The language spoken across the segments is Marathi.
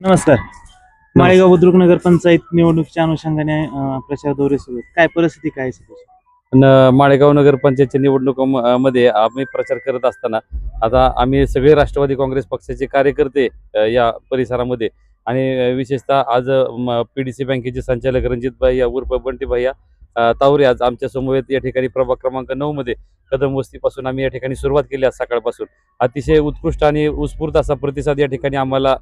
नमस्कार माळेगाव बुद्रुक नगर पंचायत निवडणुकीच्या अनुषंगाने अं, प्रचार दौरे सुरू आहेत. काय परिस्थिती काय आहे सध्याची? न माळेगाव नगर पंचायतच्या निवडणुकांमध्ये आम्ही प्रचार करत असताना आता आम्ही सगळे राष्ट्रवादी काँग्रेस पक्षाचे कार्यकर्ते अ, या परिसरामध्ये आणि अ, विशेषतः आज पी डी सी बँकेचे संचालक रणजित भाई उर्फ बंटी भैया अ, तावरे आज आमच्या समवेत या ठिकाणी प्रभाग क्रमांक नऊ मध्ये कदम वस्तीपासून आम्ही या ठिकाणी सुरुवात केली आज सकाळपासून. अतिशय उत्कृष्ट आणि उत्स्फूर्त असा प्रतिसाद या ठिकाणी आम्हाला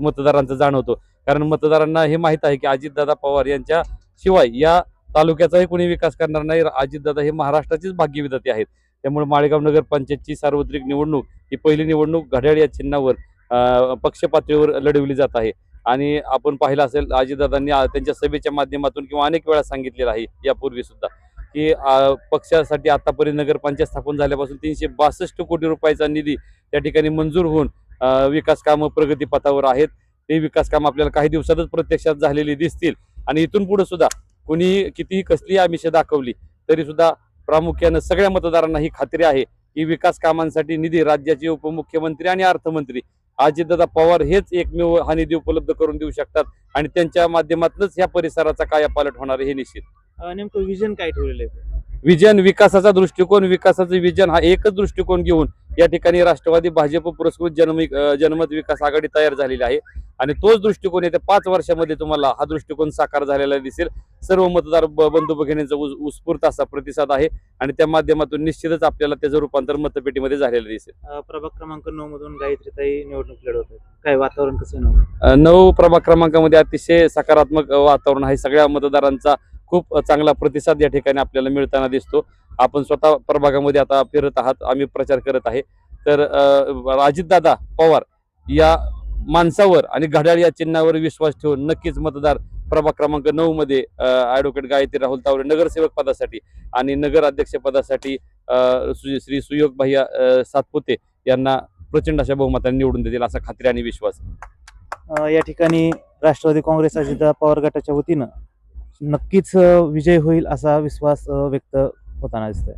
मतदारांचा जाणवतो. कारण मतदारांना हे माहीत आहे की अजितदादा पवार यांच्या शिवाय या तालुक्याचाही कोणी विकास करणार नाही. अजितदादा हे महाराष्ट्राचेच भाग्यविधाते आहेत. त्यामुळे माळेगाव नगर पंचायतची सार्वत्रिक निवडणूक ही पहिली निवडणूक घड्याळ या चिन्हावर पक्षपातळीवर पक्ष पातळीवर लढवली जात आहे. आणि आपण पाहिलं असेल अजितदादांनी त्यांच्या सभेच्या माध्यमातून किंवा अनेक वेळा सांगितलेलं आहे यापूर्वी सुद्धा की पक्षासाठी आतापर्यंत नगरपंचायत स्थापन झाल्यापासून तीनशे बासष्ट कोटी रुपयाचा निधी त्या ठिकाणी मंजूर होऊन विकास कामं प्रगतीपथावर आहेत. ते विकास कामं आपल्याला काही दिवसातच प्रत्यक्षात झालेली दिसतील. आणि इथून पुढे सुद्धा कुणीही कितीही कसली आमिष दाखवली तरी सुद्धा प्रामुख्यानं सगळ्या मतदारांना ही खात्री आहे की विकास कामांसाठी निधी राज्याचे उपमुख्यमंत्री आणि अर्थमंत्री अजितदादा पवार हेच एकमेव हा निधी उपलब्ध करून देऊ शकतात आणि त्यांच्या माध्यमातूनच या परिसराचा कायापालट होणार आहे हे निश्चित. नेमकं विजन काय ठेवलेलं आहे? विजन विकासाचा दृष्टिकोन विकासाचं विजन हा एकच दृष्टिकोन घेऊन या ठिकाणी राष्ट्रवादी भाजप पुरस्कृत जनम जनमत विकास आघाडी तयार झालेली आहे. आणि तोच दृष्टिकोन येत्या पाच वर्षामध्ये तुम्हाला हा दृष्टिकोन साकार झालेला दिसेल. सर्व मतदार बंधू भगिनींचा उत्स्फूर्त असा प्रतिसाद आहे आणि त्या माध्यमातून निश्चितच आपल्याला त्याचं रूपांतर मतपेटीमध्ये झालेलं दिसेल. प्रभाग क्रमांक नऊ मधून गायत्रीताई निवडणूक लढवत काय वातावरण कसं नऊ प्रभाग क्रमांकामध्ये अतिशय सकारात्मक वातावरण आहे. सगळ्या मतदारांचा खूप चांगला प्रतिसाद या ठिकाणी आपल्याला मिळताना दिसतो. आपण स्वतः प्रभागामध्ये आता फिरत आहात. आम्ही प्रचार करत आहे. तर अजितदादा पवार या माणसावर आणि घड्याळ या चिन्हावर विश्वास ठेवून नक्कीच मतदार प्रभाग क्रमांक नऊ मध्ये ॲडव्होकेट गायत्री राहुल तावरे नगरसेवक पदासाठी आणि नगर अध्यक्ष पदासाठी सु- श्री सुयोग भैया सातपुते यांना प्रचंड अशा बहुमताने निवडून देतील असा खात्री आणि विश्वास. या ठिकाणी राष्ट्रवादी काँग्रेस अजित पवार गटाच्या वतीनं नक्कीच विजय होईल असा विश्वास व्यक्त होताना दिसतोय.